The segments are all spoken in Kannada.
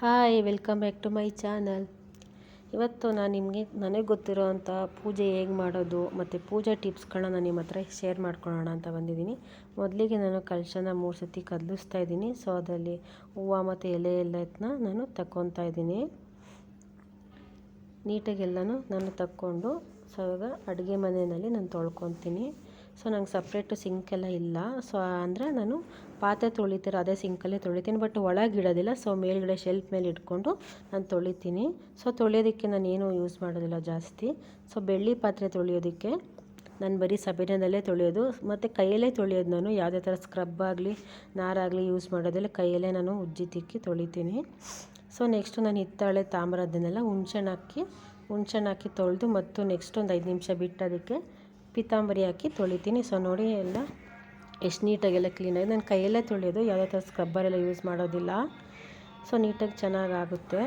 Hi, welcome back to my channel. ಇವತ್ತು ನಾನು ನಿಮಗೆ, ನನಗೆ ಗೊತ್ತಿರೋವಂಥ ಪೂಜೆ ಹೇಗೆ ಮಾಡೋದು ಮತ್ತು ಪೂಜೆ ಟಿಪ್ಸ್ಗಳನ್ನ ನಾನು ನಿಮ್ಮ ಹತ್ರ ಶೇರ್ ಮಾಡ್ಕೊಳ್ಳೋಣ ಅಂತ ಬಂದಿದ್ದೀನಿ. ಮೊದಲಿಗೆ ನಾನು ಕಲಶನ ಮೂರು ಸತಿ ಕದಲಿಸ್ತಾ ಇದ್ದೀನಿ. ಸೊ ಅದರಲ್ಲಿ ಹೂವು ಮತ್ತು ಎಲೆ ಎಲ್ಲದನ್ನ ನಾನು ತಗೊತಾ ಇದ್ದೀನಿ. ನೀಟಾಗೆಲ್ಲನೂ ನಾನು ತಕ್ಕೊಂಡು, ಸೊ, ಇವಾಗ ಅಡುಗೆ ಮನೆಯಲ್ಲಿ ನಾನು ತೊಳ್ಕೊತೀನಿ. ಸೊ ನಂಗೆ ಸಪ್ರೇಟು ಸಿಂಕೆಲ್ಲ ಇಲ್ಲ. ಸೊ ಅಂದರೆ ನಾನು ಪಾತ್ರೆ ತೊಳಿತೀರ ಅದೇ ಸಿಂಕಲ್ಲೇ ತೊಳಿತೀನಿ. ಬಟ್ ಒಳಗೆ ಇಡೋದಿಲ್ಲ. ಸೊ ಮೇಲ್ಗಡೆ ಶೆಲ್ಫ್ ಮೇಲೆ ಇಟ್ಕೊಂಡು ನಾನು ತೊಳಿತೀನಿ. ಸೊ ತೊಳೆಯೋದಕ್ಕೆ ನಾನು ಏನೂ ಯೂಸ್ ಮಾಡೋದಿಲ್ಲ ಜಾಸ್ತಿ. ಸೊ ಬೆಳ್ಳಿ ಪಾತ್ರೆ ತೊಳೆಯೋದಕ್ಕೆ ನಾನು ಬರೀ ಸಬೀನಲ್ಲೇ ತೊಳೆಯೋದು. ಮತ್ತು ಕೈಯಲ್ಲೇ ತೊಳೆಯೋದು ನಾನು. ಯಾವುದೇ ಥರ ಸ್ಕ್ರಬ್ ಆಗಲಿ ನಾರಾಗಲಿ ಯೂಸ್ ಮಾಡೋದಿಲ್ಲ. ಕೈಯಲ್ಲೇ ನಾನು ಉಜ್ಜಿ ತಿಕ್ಕಿ ತೊಳಿತೀನಿ. ಸೊ ನೆಕ್ಸ್ಟು ನಾನು ಹಿತ್ತಾಳೆ ತಾಮ್ರದನ್ನೆಲ್ಲ ಹುಣ್ಸೆಣ್ಣು ಹಾಕಿ ಹುಣ್ಸೆಣ್ಣು ಹಾಕಿ ತೊಳೆದು ಮತ್ತು ನೆಕ್ಸ್ಟ್ ಒಂದು ಐದು ನಿಮಿಷ ಬಿಟ್ಟು ಅದಕ್ಕೆ ಪಿತಾಂಬರಿ ಹಾಕಿ ತೊಳಿತೀನಿ. ಸೊ ನೋಡಿ ಎಲ್ಲ ಎಷ್ಟು ನೀಟಾಗೆಲ್ಲ ಕ್ಲೀನಾಗಿ ನಾನು ಕೈಯಲ್ಲೇ ತೊಳೆಯೋದು. ಯಾವುದೇ ಥರ ಸ್ಕ್ರಬ್ಬರೆಲ್ಲ ಯೂಸ್ ಮಾಡೋದಿಲ್ಲ. ಸೊ ನೀಟಾಗಿ ಚೆನ್ನಾಗಾಗುತ್ತೆ.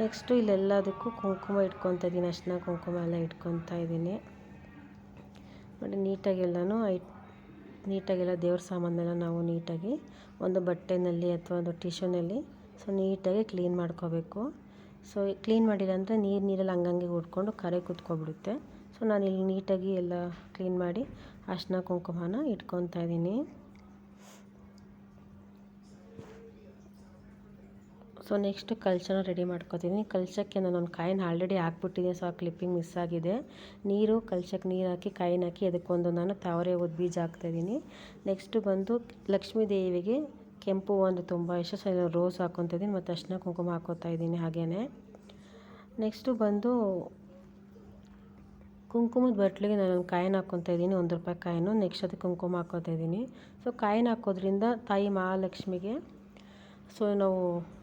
ನೆಕ್ಸ್ಟು ಇಲ್ಲೆಲ್ಲದಕ್ಕೂ ಕುಂಕುಮ ಇಟ್ಕೊತಾ ಇದ್ದೀನಿ ಅರ್ಶಿನ, ಕುಂಕುಮ ಎಲ್ಲ ಇಟ್ಕೊತಾ ಇದ್ದೀನಿ ನೋಡಿ, ನೀಟಾಗೆಲ್ಲನೂ ನೀಟಾಗಿ ನೀಟಾಗೆಲ್ಲ ದೇವ್ರ ಸಾಮಾನೆಲ್ಲ ನಾವು ನೀಟಾಗಿ ಒಂದು ಬಟ್ಟೆನಲ್ಲಿ ಅಥವಾ ಒಂದು ಟಿಶ್ಯೂನಲ್ಲಿ ಸೊ ನೀಟಾಗಿ ಕ್ಲೀನ್ ಮಾಡ್ಕೋಬೇಕು. ಸೊ ಕ್ಲೀನ್ ಮಾಡಿಲ್ಲ ಅಂದರೆ ನೀರು ನೀರಲ್ಲಿ ಹಂಗಂಗೆ ಉಟ್ಕೊಂಡು ಕರೆ ಕುತ್ಕೊಬಿಡುತ್ತೆ. ಸೊ ನಾನು ಇಲ್ಲಿ ನೀಟಾಗಿ ಎಲ್ಲ ಕ್ಲೀನ್ ಮಾಡಿ ಅರ್ಶಿನ, ಕುಂಕುಮನ ಇಟ್ಕೊತಾ ಇದ್ದೀನಿ. ಸೊ ನೆಕ್ಸ್ಟ್ ಕಲ್ಚನ ರೆಡಿ ಮಾಡ್ಕೊತೀನಿ ಕಲ್ಚಕ್ಕೆ ನಾನು ಒಂದು ಕಾಯಿನ ಆಲ್ರೆಡಿ ಹಾಕ್ಬಿಟ್ಟಿದ್ದೀನಿ ಸೊ ಆ ಕ್ಲಿಪ್ಪಿಂಗ್ ಮಿಸ್ ಆಗಿದೆ. ನೀರು ಕಲಶಕ್ಕೆ ನೀರು ಹಾಕಿ, ಕಾಯಿನ ಹಾಕಿ ಅದಕ್ಕೊಂದು ನಾನು ತಾವರೆ ಓದ್ ಬೀಜ ಹಾಕ್ತಾಯಿದ್ದೀನಿ ನೆಕ್ಸ್ಟು ಬಂದು ಲಕ್ಷ್ಮೀ ದೇವಿಗೆ ಕೆಂಪು ಒಂದು ತುಂಬ ಇಷ್ಟ, ಸೊ ರೋಸ್ ಹಾಕ್ಕೊತಿದ್ದೀನಿ ಮತ್ತು ಅರ್ಶಿನ, ಕುಂಕುಮ ಹಾಕೋತಾ ಇದ್ದೀನಿ ಹಾಗೇ ನೆಕ್ಸ್ಟು ಬಂದು ಕುಂಕುಮದ ಬಟ್ಲಿಗೆ ನಾನು ಕಾಯಿನ ಹಾಕ್ಕೊತಾ ಇದ್ದೀನಿ, ಒಂದು ರೂಪಾಯಿ ಕಾಯಿನು. ನೆಕ್ಸ್ಟ್ ಅದಕ್ಕೆ ಕುಂಕುಮ ಹಾಕೋತಾ ಇದ್ದೀನಿ. ಸೊ ಕಾಯಿನ ಹಾಕೋದ್ರಿಂದ ತಾಯಿ ಮಹಾಲಕ್ಷ್ಮಿಗೆ ಸೊ ನಾವು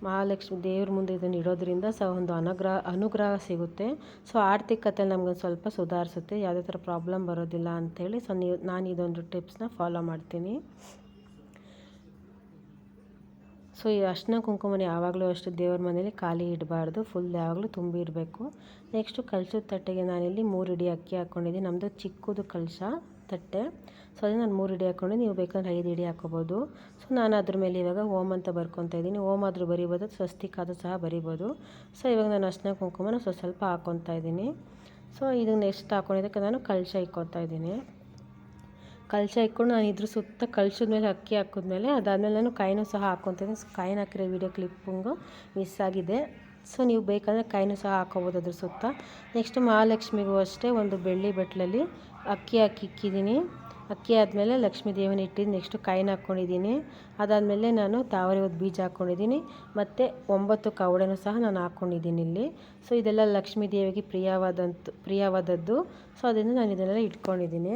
ಮಹಾಲಕ್ಷ್ಮಿ ದೇವ್ರ ಮುಂದೆ ಇದನ್ನು ಇಡೋದ್ರಿಂದ ಸೊ ಒಂದು ಅನುಗ್ರಹ ಅನುಗ್ರಹ ಸಿಗುತ್ತೆ. ಸೊ ಆರ್ಥಿಕತೆ ನಮ್ಗೊಂದು ಸ್ವಲ್ಪ ಸುಧಾರಿಸುತ್ತೆ. ಯಾವುದೇ ಥರ ಪ್ರಾಬ್ಲಮ್ ಬರೋದಿಲ್ಲ ಅಂಥೇಳಿ ಸೊ ನೀವು, ನಾನು ಇದೊಂದು ಟಿಪ್ಸ್ನ ಫಾಲೋ ಮಾಡ್ತೀನಿ. ಸೊ ಈ ಅರ್ಶಿನ ಕುಂಕುಮನ ಯಾವಾಗಲೂ ಅಷ್ಟು ದೇವ್ರ ಮನೇಲಿ ಖಾಲಿ ಇಡಬಾರ್ದು ಫುಲ್ ಯಾವಾಗಲೂ ತುಂಬಿ ಇಡಬೇಕು. ನೆಕ್ಸ್ಟು ಕಲಶದ ತಟ್ಟೆಗೆ ನಾನಿಲ್ಲಿ ಮೂರು ಇಡಿ ಅಕ್ಕಿ ಹಾಕ್ಕೊಂಡಿದ್ದೀನಿ ನಮ್ಮದು ಚಿಕ್ಕದು ಕಲಶ ತಟ್ಟೆ. ಸೊ ಅದನ್ನು ನಾನು ಮೂರು ಇಡಿ ಹಾಕ್ಕೊಂಡು ನೀವು ಬೇಕಂದ್ರೆ ಐದು ಇಡಿ ಹಾಕೋಬೋದು. ಸೊ ನಾನು ಅದ್ರ ಮೇಲೆ ಇವಾಗ ಓಮ್ ಅಂತ ಬರ್ಕೊತಾ ಇದ್ದೀನಿ. ಓಮ್ ಆದರೂ ಬರಿಬೋದು ಸ್ವಸ್ತಿಕ್ ಆದರೂ ಸಹ ಬರಿಬೋದು. ಸೊ ಇವಾಗ ನಾನು ಅರ್ಶಿನ ಕುಂಕುಮನ ಸ್ವಲ್ಪ ಸ್ವಲ್ಪ ಹಾಕ್ಕೊತಾ ಇದ್ದೀನಿ. ಸೊ ಇದು ನೆಕ್ಸ್ಟ್ ಹಾಕ್ಕೊಂಡಿದ್ದಕ್ಕೆ ನಾನು ಕಳಶ ಇಕ್ಕೊತಾ ಇದ್ದೀನಿ. ಕಲಶ ಇಟ್ಕೊಂಡು ನಾನು ಇದ್ರ ಸುತ್ತ ಕಲಶದ ಮೇಲೆ ಅಕ್ಕಿ ಹಾಕಿದ್ಮೇಲೆ ಅದಾದಮೇಲೆ ನಾನು ಕಾಯಿನೂ ಸಹ ಹಾಕ್ಕೊತೀನಿ ಕಾಯಿನ ಹಾಕಿರೋ ವೀಡಿಯೋ ಕ್ಲಿಪ್ಪಿಂಗು ಮಿಸ್ ಆಗಿದೆ. ಸೊ ನೀವು ಬೇಕಂದರೆ ಕಾಯಿನೂ ಸಹ ಹಾಕೋಬೋದು ಅದ್ರ ಸುತ್ತ. ನೆಕ್ಸ್ಟ್ ಮಹಾಲಕ್ಷ್ಮಿಗೂ ಅಷ್ಟೇ ಒಂದು ಬೆಳ್ಳಿ ಬಟ್ಲಲ್ಲಿ ಅಕ್ಕಿ ಹಾಕಿ ಇಕ್ಕಿದ್ದೀನಿ. ಅಕ್ಕಿ ಆದಮೇಲೆ ಲಕ್ಷ್ಮೀ ದೇವನ ಇಟ್ಟಿದ್ದು ನೆಕ್ಸ್ಟು ಕಾಯಿನ ಹಾಕ್ಕೊಂಡಿದ್ದೀನಿ ಅದಾದಮೇಲೆ ನಾನು ತಾವರೆ ಒಂದು ಬೀಜ ಹಾಕ್ಕೊಂಡಿದ್ದೀನಿ ಮತ್ತು ಒಂಬತ್ತು ಕವಡೆನೂ ಸಹ ನಾನು ಹಾಕ್ಕೊಂಡಿದ್ದೀನಿ ಇಲ್ಲಿ. ಸೊ ಇದೆಲ್ಲ ಲಕ್ಷ್ಮೀ ದೇವಿಗೆ ಪ್ರಿಯವಾದಂಥ, ಪ್ರಿಯವಾದದ್ದು. ಸೊ ಅದರಿಂದ ನಾನು ಇದನ್ನೆಲ್ಲ ಇಟ್ಕೊಂಡಿದ್ದೀನಿ.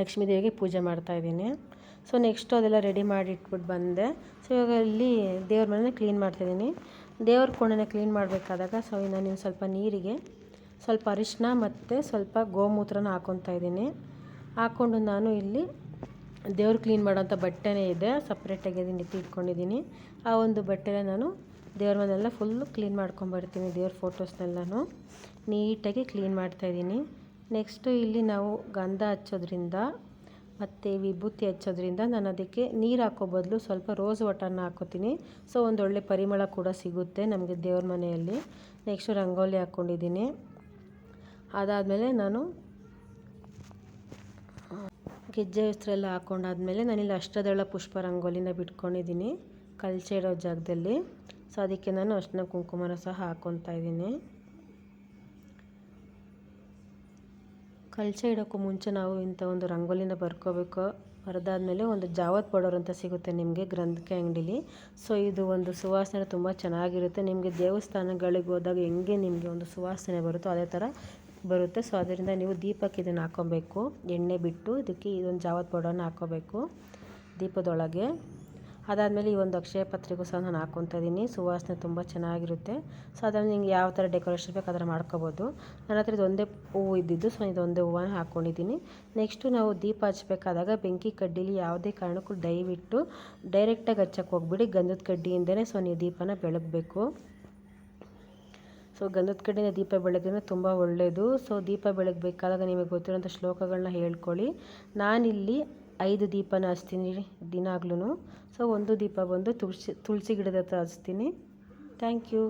ಲಕ್ಷ್ಮೀ ದೇವಿಗೆ ಪೂಜೆ ಮಾಡ್ತಾಯಿದ್ದೀನಿ ಸೊ ನೆಕ್ಸ್ಟು ಅದೆಲ್ಲ ರೆಡಿ ಮಾಡಿ ಇಟ್ಬಿಟ್ಟು ಬಂದೆ. ಸೊ ಇವಾಗ ಇಲ್ಲಿ ದೇವ್ರ ಮನೇನ ಕ್ಲೀನ್ ಮಾಡ್ತಾಯಿದ್ದೀನಿ ದೇವ್ರ ಕೋಣೆನ ಕ್ಲೀನ್ ಮಾಡಬೇಕಾದಾಗ ಸೊ ನಾನು ಸ್ವಲ್ಪ ನೀರಿಗೆ, ಸ್ವಲ್ಪ ಅರಿಶಿನ ಮತ್ತು ಸ್ವಲ್ಪ ಗೋಮೂತ್ರನ ಹಾಕ್ಕೊತಾ ಇದ್ದೀನಿ. ಹಾಕ್ಕೊಂಡು ನಾನು ಇಲ್ಲಿ ದೇವ್ರು ಕ್ಲೀನ್ ಮಾಡೋಂಥ ಬಟ್ಟೆನೇ ಇದೆ. ಸಪ್ರೇಟಾಗಿ ಅದನ್ನ ಇಟ್ಕೊಂಡಿದ್ದೀನಿ. ಆ ಒಂದು ಬಟ್ಟೆನ ನಾನು ದೇವ್ರ ಮನೆಲ್ಲ ಫುಲ್ಲು ಕ್ಲೀನ್ ಮಾಡ್ಕೊಂಬರ್ತೀನಿ ದೇವ್ರ ಫೋಟೋಸ್ನೆಲ್ಲನೂ ನೀಟಾಗಿ ಕ್ಲೀನ್ ಮಾಡ್ತಾಯಿದ್ದೀನಿ ನೆಕ್ಸ್ಟು ಇಲ್ಲಿ ನಾವು ಗಂಧ ಹಚ್ಚೋದ್ರಿಂದ ಮತ್ತು ವಿಭೂತಿ ಹಚ್ಚೋದ್ರಿಂದ ನಾನು ಅದಕ್ಕೆ ನೀರು ಹಾಕೋ ಬದಲು ಸ್ವಲ್ಪ ರೋಸ್ ವಾಟರ್ನ ಹಾಕೋತೀನಿ. ಸೊ ಒಂದೊಳ್ಳೆ ಪರಿಮಳ ಕೂಡ ಸಿಗುತ್ತೆ ನಮಗೆ ದೇವ್ರ ಮನೆಯಲ್ಲಿ. ನೆಕ್ಸ್ಟು ರಂಗೋಲಿ ಹಾಕ್ಕೊಂಡಿದ್ದೀನಿ ಅದಾದಮೇಲೆ ನಾನು, ಗೆಜ್ಜೆ ವಸ್ತ್ರ ಎಲ್ಲ ಹಾಕ್ಕೊಂಡಾದ್ಮೇಲೆ ನಾನಿಲ್ಲಿ ಅಷ್ಟದಳ ಪುಷ್ಪ ರಂಗೋಲಿನ ಬಿಟ್ಕೊಂಡಿದ್ದೀನಿ ಕಲ್ಚೆ ಇರೋ ಜಾಗದಲ್ಲಿ. ಸೊ ಅದಕ್ಕೆ ನಾನು ಅಷ್ಟನ ಕುಂಕುಮನ ಸಹ ಹಾಕ್ಕೊತಾ ಇದ್ದೀನಿ. ಕಲಶ ಇಡೋಕ್ಕೂ ಮುಂಚೆ ನಾವು ಇಂಥ ಒಂದು ರಂಗೋಲಿನ ಬರ್ಕೋಬೇಕು. ಬರೆದಾದ್ಮೇಲೆ ಒಂದು ಜಾವತ್ ಪೌಡರ್ ಅಂತ ಸಿಗುತ್ತೆ ನಿಮಗೆ ಗ್ರಂಥಿಕೆ ಅಂಗಡೀಲಿ. ಸೊ, ಇದು ಒಂದು ಸುವಾಸನೆ ತುಂಬ ಚೆನ್ನಾಗಿರುತ್ತೆ. ನಿಮಗೆ ದೇವಸ್ಥಾನಗಳಿಗೆ ಹೋದಾಗ ಹೆಂಗೆ ನಿಮಗೆ ಒಂದು ಸುವಾಸನೆ ಬರುತ್ತೋ ಅದೇ ಥರ ಬರುತ್ತೆ. ಸೊ, ಅದರಿಂದ ನೀವು ದೀಪಕ್ಕೆ ಇದನ್ನು ಹಾಕ್ಕೊಬೇಕು ಎಣ್ಣೆ ಬಿಟ್ಟು ಇದಕ್ಕೆ ಇದೊಂದು ಜಾವತ್ ಪೌಡರ್ನ ಹಾಕ್ಕೋಬೇಕು ದೀಪದೊಳಗೆ. ಅದಾದಮೇಲೆ ಈ ಒಂದು ಅಕ್ಷಯ ಪತ್ರಿಗೂ ಸಹ ನಾನು ಹಾಕ್ಕೊತಾ ಇದ್ದೀನಿ. ಸುವಾಸನೆ ತುಂಬ ಚೆನ್ನಾಗಿರುತ್ತೆ. ಸೊ ಅದನ್ನ ನಿಮ್ಗೆ ಯಾವ ಥರ ಡೆಕೋರೇಷನ್ ಬೇಕು ಅದರ ಮಾಡ್ಕೋಬೋದು. ನನ್ನ ಹತ್ರ ಇದೊಂದೇ ಹೂವು ಇದ್ದಿದ್ದು ಸೊ ಇದೊಂದೇ ಹೂವನ್ನ ಹಾಕ್ಕೊಂಡಿದ್ದೀನಿ ನೆಕ್ಸ್ಟು ನಾವು ದೀಪ ಹಚ್ಬೇಕಾದಾಗ ಬೆಂಕಿ ಕಡ್ಡಿಲಿ ಯಾವುದೇ ಕಾರಣಕ್ಕೂ ದಯವಿಟ್ಟು ಡೈರೆಕ್ಟಾಗಿ ಹಚ್ಚಕ್ಕೆ ಹೋಗ್ಬಿಡಿ. ಗಂಧದ ಕಡ್ಡಿಯಿಂದನೇ ಸೊ ನೀವು ದೀಪನ ಬೆಳಗಬೇಕು. ಸೊ ಗಂಧದ ಕಡ್ಡಿನ ದೀಪ ಬೆಳಗಿದ್ರೆ ತುಂಬ ಒಳ್ಳೆಯದು ಸೊ ದೀಪ ಬೆಳಗಬೇಕಾದಾಗ ನಿಮಗೆ ಗೊತ್ತಿರೋಂಥ ಶ್ಲೋಕಗಳನ್ನ ಹೇಳ್ಕೊಳ್ಳಿ. ನಾನಿಲ್ಲಿ ಐದು ದೀಪನ ಹಚ್ತೀನಿ ದಿನಾಗ್ಲೂ ಸೊ ಒಂದು ದೀಪ ಬಂದು ತುಳಸಿ ತುಳಸಿ ಗಿಡದ ಹತ್ರ ಹಚ್ತೀನಿ. Thank you